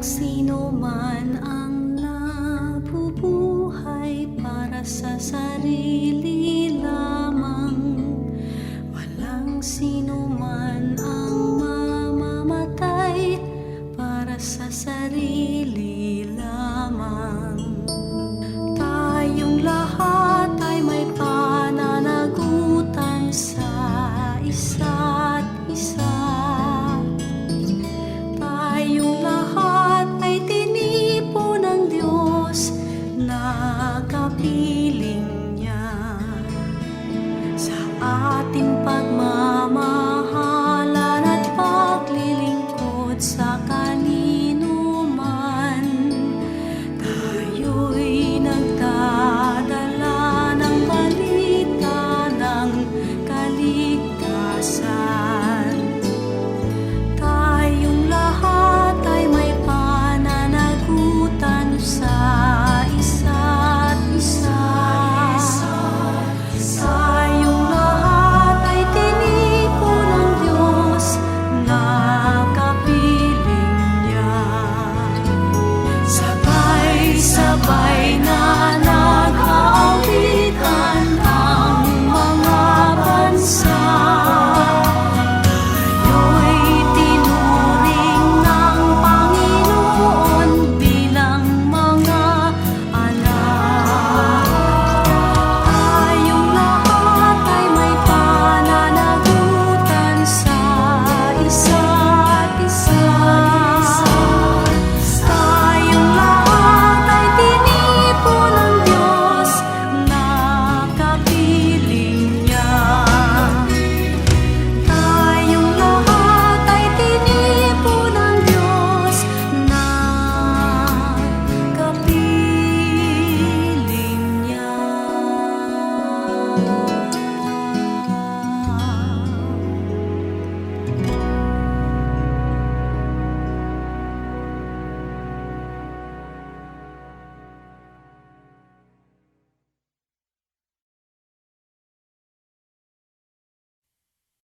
sino man ang nabubuhay para sa sarili lamang. Walang sino man ang mamamatay para sa sarili lamang. Tayong lahat ay may pananagutan sa isa't isa. kapiling niya sa ating pagmamahalan at paglilingkod sa kanya.